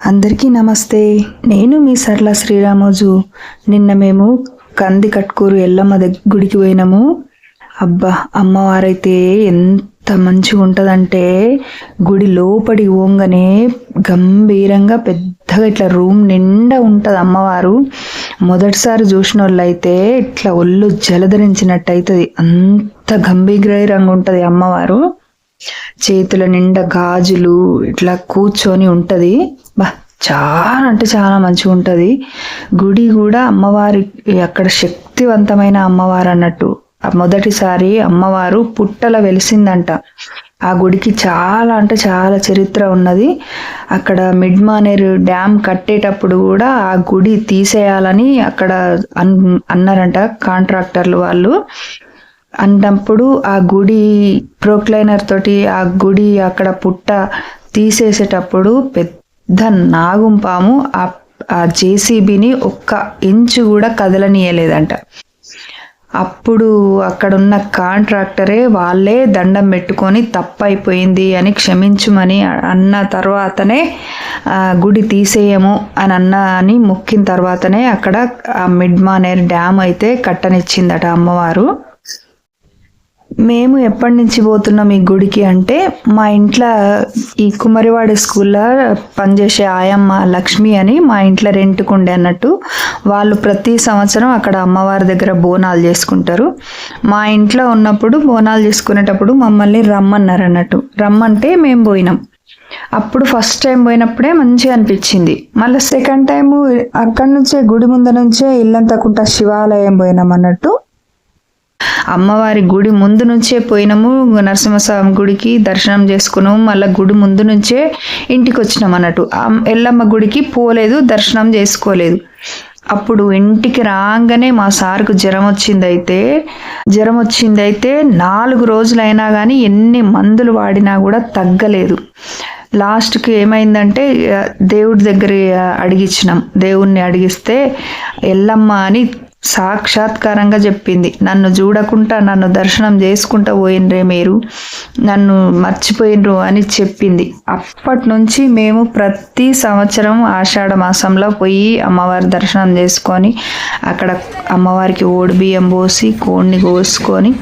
అందరికీ నమస్తే. నేను మీ సర్ల శ్రీరామోజు. నిన్న మేము కంది కట్కూరు ఎల్లమ్మ గుడికి పోయినాము. అబ్బా అమ్మవారైతే ఎంత మంచిగా ఉంటుందంటే గుడి లోపడి ఓంగనే గంభీరంగా పెద్దగా ఇట్లా రూమ్ నిండా ఉంటుంది అమ్మవారు. మొదటిసారి చూసిన వాళ్ళు అయితే ఇట్లా ఒళ్ళు జలధరించినట్టు అవుతుంది అంత గంభీరంగా ఉంటుంది అమ్మవారు. చేతుల నిండా గాజులు ఇట్లా కూర్చొని ఉంటుంది. బా చాలా అంటే చాలా మంచిగా ఉంటుంది గుడి కూడా అమ్మవారి అక్కడ శక్తివంతమైన అమ్మవారు అన్నట్టు మొదటిసారి అమ్మవారు పుట్టల వెలిసిందంట. ఆ గుడికి చాలా అంటే చాలా చరిత్ర ఉన్నది. అక్కడ మిడ్మానేరు డ్యామ్ కట్టేటప్పుడు కూడా ఆ గుడి తీసేయాలని అక్కడ అన్ అన్నారంట కాంట్రాక్టర్లు వాళ్ళు. అన్నప్పుడు ఆ గుడి ప్రోక్లైనర్ తోటి ఆ గుడి అక్కడ పుట్ట తీసేసేటప్పుడు పెద్ద నాగుం నాగుంపాము ఆ జేసీబీని ఒక్క ఇంచు కూడా కదలనీయలేదంట. అప్పుడు అక్కడున్న కాంట్రాక్టరే వాళ్ళే దండం పెట్టుకొని తప్పైపోయింది అని క్షమించుమని అన్న తర్వాతనే గుడి తీసేయము అని అన్న అని మొక్కిన తర్వాతనే అక్కడ ఆ మిడ్ మానేర్ డ్యామ్ అయితే కట్టనిచ్చిందట అమ్మవారు. మేము ఎప్పటి నుంచి పోతున్నాం ఈ గుడికి అంటే మా ఇంట్లో ఈ కుమరివాడి స్కూల్లో పనిచేసే ఆయమ్మ లక్ష్మి అని మా ఇంట్లో రెంట్కు ఉండే అన్నట్టు వాళ్ళు ప్రతి సంవత్సరం అక్కడ అమ్మవారి దగ్గర బోనాలు చేసుకుంటారు. మా ఇంట్లో ఉన్నప్పుడు బోనాలు చేసుకునేటప్పుడు మమ్మల్ని రమ్మన్నారు అన్నట్టు. రమ్మంటే మేము పోయినాం. అప్పుడు ఫస్ట్ టైం పోయినప్పుడే మంచిగా అనిపించింది. మళ్ళీ సెకండ్ టైం అక్కడి నుంచే గుడి ముందు నుంచే ఇల్లంతకుంట శివాలయం పోయినాం అన్నట్టు. అమ్మవారి గుడి ముందు నుంచే పోయినాము నరసింహస్వామి గుడికి దర్శనం చేసుకున్నాము మళ్ళీ గుడి ముందు నుంచే ఇంటికి వచ్చినాం అన్నట్టు. ఎల్లమ్మ గుడికి పోలేదు దర్శనం చేసుకోలేదు. అప్పుడు ఇంటికి రాగానే మా సార్కు జ్వరం వచ్చిందైతే జ్వరం వచ్చిందైతే నాలుగు రోజులైనా కానీ ఎన్ని మందులు వాడినా కూడా తగ్గలేదు. లాస్ట్కి ఏమైందంటే దేవుడి దగ్గర అడిగించినాం దేవుణ్ణి అడిగిస్తే ఎల్లమ్మ అని సాక్షాత్కారంగా చెప్పింది. నన్ను చూడకుండా నన్ను దర్శనం చేసుకుంటా పోయినరే మీరు. నన్ను మర్చిపోయినరు అని చెప్పింది. అప్పటి నుంచి మేము ప్రతి సంవత్సరం ఆషాఢ మాసంలో పోయి అమ్మవారి దర్శనం చేసుకొని అక్కడ అమ్మవారికి ఓడి బియ్యం పోసి కోడిని కోసుకొని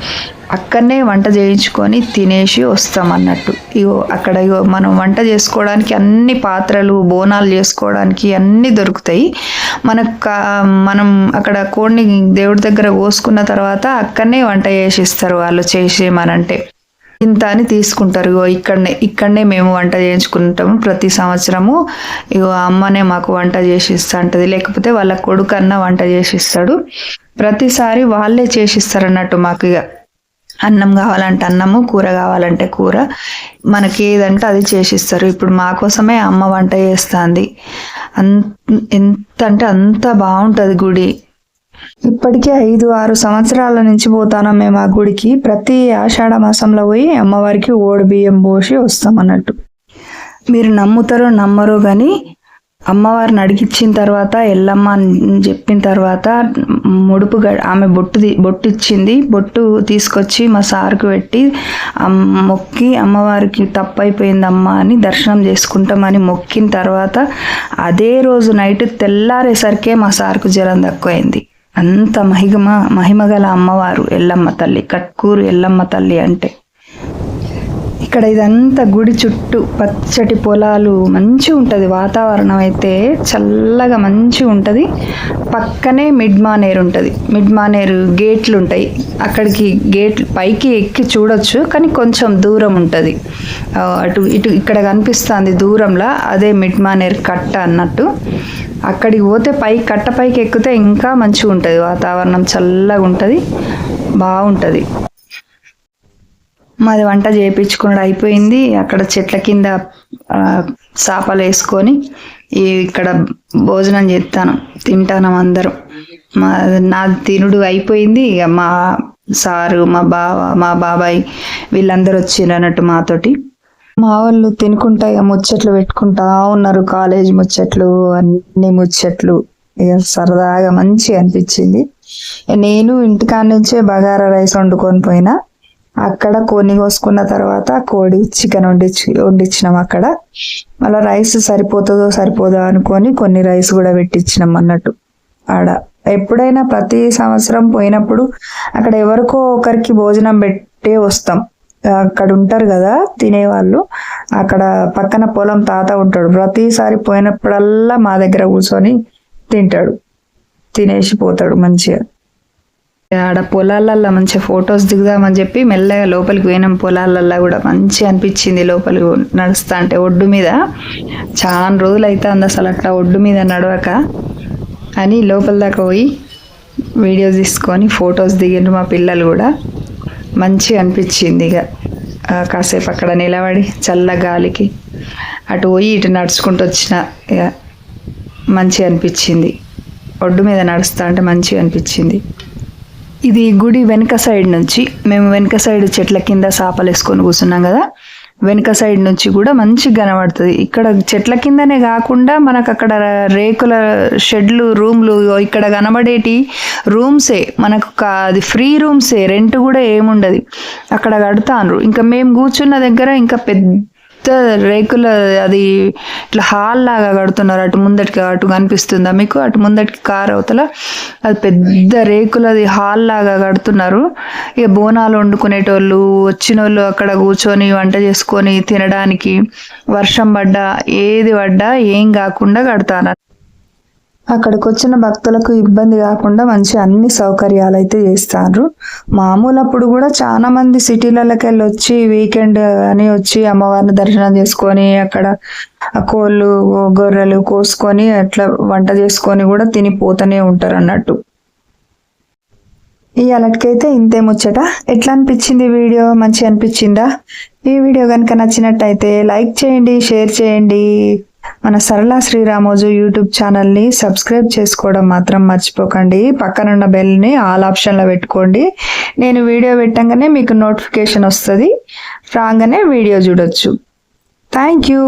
అక్కడనే వంట చేయించుకొని తినేసి వస్తాం అన్నట్టు ఇగో అక్కడ ఇగో మనం వంట చేసుకోవడానికి అన్ని పాత్రలు బోనాలు చేసుకోవడానికి అన్నీ దొరుకుతాయి. మనకు మనం అక్కడ కోడిని దేవుడి దగ్గర కోసుకున్న తర్వాత అక్కడనే వంట చేసిస్తారు వాళ్ళు చేసేమనంటే ఇంత అని తీసుకుంటారు. ఇగో ఇక్కడనే ఇక్కడనే మేము వంట చేయించుకుంటాము ప్రతి సంవత్సరము. ఇగో అమ్మనే మాకు వంట చేసి ఇస్తా అంటది. లేకపోతే వాళ్ళ కొడుకు అన్న వంట చేసి ఇస్తాడు ప్రతిసారి వాళ్ళే చేసిస్తారు అన్నట్టు మాకు ఇక అన్నం కావాలంటే అన్నము కూర కావాలంటే కూర. మనకి ఏదంటే అది చేసిస్తారు. ఇప్పుడు మా కోసమే అమ్మ వంట చేస్తుంది. అంత ఎంత అంటే అంత బాగుంటుంది గుడి. ఇప్పటికే ఐదు ఆరు సంవత్సరాల నుంచి పోతాను మేము ఆ గుడికి. ప్రతి ఆషాఢ మాసంలో పోయి అమ్మవారికి ఓడి బియ్యం పోసి వస్తాం అన్నట్టు. మీరు నమ్ముతారో నమ్మరో కానీ అమ్మవారిని అడిగిచ్చిన తర్వాత ఎల్లమ్మ అని చెప్పిన తర్వాత ముడుపు గ- ఆమె బొట్టు బొట్టు ఇచ్చింది బొట్టు తీసుకొచ్చి మా సార్కు పెట్టి మొక్కి అమ్మవారికి తప్పైపోయిందమ్మా అని దర్శనం చేసుకుంటామని మొక్కిన తర్వాత అదే రోజు నైట్ తెల్లారేసరికే మా సార్కు జ్వరం తక్కువైంది. అంత మహిమ మహిమగల అమ్మవారు ఎల్లమ్మ తల్లి కట్కూరు ఎల్లమ్మ తల్లి అంటే. ఇక్కడ ఇదంతా గుడి చుట్టూ పచ్చటి పొలాలు మంచిగా ఉంటుంది. వాతావరణం అయితే చల్లగా మంచిగా ఉంటుంది. పక్కనే మిడ్ మానేర్ ఉంటుంది. మిడ్ మానేరు గేట్లు ఉంటాయి. అక్కడికి గేట్ పైకి ఎక్కి చూడొచ్చు కానీ కొంచెం దూరం ఉంటుంది. అటు ఇటు ఇక్కడ కనిపిస్తుంది దూరంలో అదే మిడ్ మానేర్ కట్ట అన్నట్టు. అక్కడికి పోతే పై కట్ట పైకి ఎక్కితే ఇంకా మంచిగా ఉంటుంది. వాతావరణం చల్లగా ఉంటుంది. బాగుంటుంది. మాది వంట చేయించుకున్నాడు అయిపోయింది. అక్కడ చెట్ల కింద చాపలు వేసుకొని ఇక్కడ భోజనం చేస్తాను తింటాను అందరం. మా నా తినుడు అయిపోయింది. ఇక మా సారు మా బావ మా బాబాయ్ వీళ్ళందరూ వచ్చిండ్రు అన్నట్టు మాతోటి. మా వాళ్ళు తినుకుంటా ఇక ముచ్చట్లు పెట్టుకుంటా ఉన్నారు. కాలేజ్ ముచ్చట్లు అన్ని ముచ్చట్లు. ఇక సరదాగా మంచిగా అనిపించింది. నేను ఇంటికాడ నుంచే బగారా రైస్ వండుకొని పోయినా. అక్కడ కొని కోసుకున్న తర్వాత కోడి చికెన్ వండించి వండించినాం అక్కడ. మళ్ళీ రైస్ సరిపోతుందో సరిపోదో అనుకొని కొన్ని రైస్ కూడా పెట్టించినాం అన్నట్టు ఆడ. ఎప్పుడైనా ప్రతి సంవత్సరం పోయినప్పుడు అక్కడ ఎవరికో ఒకరికి భోజనం పెట్టే వస్తాం. అక్కడ ఉంటారు కదా తినేవాళ్ళు. అక్కడ పక్కన పొలం తాత ఉంటాడు. ప్రతిసారి పోయినప్పుడల్లా మా దగ్గర కూర్చొని తింటాడు. తినేసి పోతాడు మంచిగా. ఆడ పొలాలల్లో మంచిగా ఫొటోస్ దిగుదామని చెప్పి మెల్లగా లోపలికి పోయినాం. పొలాలల్లో కూడా మంచిగా అనిపించింది. లోపలికి నడుస్తా అంటే ఒడ్డు మీద. చాలా రోజులు అయితే అంది అసలు అట్లా ఒడ్డు మీద నడవక. అని లోపల దాకా పోయి వీడియోస్ తీసుకొని ఫొటోస్ దిగిండ్రు మా పిల్లలు కూడా. మంచిగా అనిపించింది ఇక. కాసేపు అక్కడ నిలబడి చల్ల గాలికి అటు పోయి ఇటు నడుచుకుంటూ వచ్చిన ఇక. మంచిగా అనిపించింది. ఒడ్డు మీద నడుస్తా అంటే మంచిగా అనిపించింది. ఇది గుడి వెనుక సైడ్ నుంచి మేము వెనుక సైడ్ చెట్ల కింద సాపలు వేసుకొని కూర్చున్నాం కదా. వెనుక సైడ్ నుంచి కూడా మంచిగా కనబడుతుంది. ఇక్కడ చెట్ల కిందనే కాకుండా మనకు అక్కడ రేకుల షెడ్లు రూమ్లు ఇక్కడ కనబడేటి రూమ్సే. మనకు అది ఫ్రీ రూమ్సే. రెంట్ కూడా ఏముండదు. అక్కడ కడతాను ఇంకా మేము కూర్చున్న దగ్గర ఇంకా పెద్ద రేకుల అది ఇట్లా హాల్ లాగా కడుతున్నారు. అటు ముందటికి అటు కనిపిస్తుందా మీకు? అటు ముందటికి కార్ అవతల. అది పెద్ద రేకులది హాల్ లాగా కడుతున్నారు. ఇక బోనాలు వండుకునేటోళ్ళు వచ్చిన వాళ్ళు అక్కడ కూర్చొని వంట చేసుకొని తినడానికి వర్షం పడ్డా ఏది పడ్డా ఏం కాకుండా కడతాను అక్కడికి వచ్చిన భక్తులకు ఇబ్బంది కాకుండా మంచి అన్ని సౌకర్యాలు అయితే చేస్తారు. మామూలు అప్పుడు కూడా చాలా మంది సిటీలలోకి వెళ్ళి వచ్చి వీకెండ్ అని వచ్చి అమ్మవారిని దర్శనం చేసుకొని అక్కడ కోళ్ళు గొర్రెలు కోసుకొని అట్లా వంట చేసుకొని కూడా తిని పోతూనే ఉంటారు అన్నట్టు. ఈ అలటికైతే ఇంతే ముచ్చట. ఎట్లా అనిపించింది వీడియో? మంచి అనిపించిందా ఈ వీడియో కనుక నచ్చినట్టయితే లైక్ చేయండి షేర్ చేయండి. మన సరళ శ్రీరామోజు యూట్యూబ్ ఛానల్ని సబ్స్క్రైబ్ చేసుకోవడం మాత్రం మర్చిపోకండి. పక్కనున్న బెల్ని ఆల్ ఆప్షన్లో పెట్టుకోండి. నేను వీడియో పెట్టంగానే మీకు నోటిఫికేషన్ వస్తుంది. రాగానే వీడియో చూడొచ్చు. Thank you.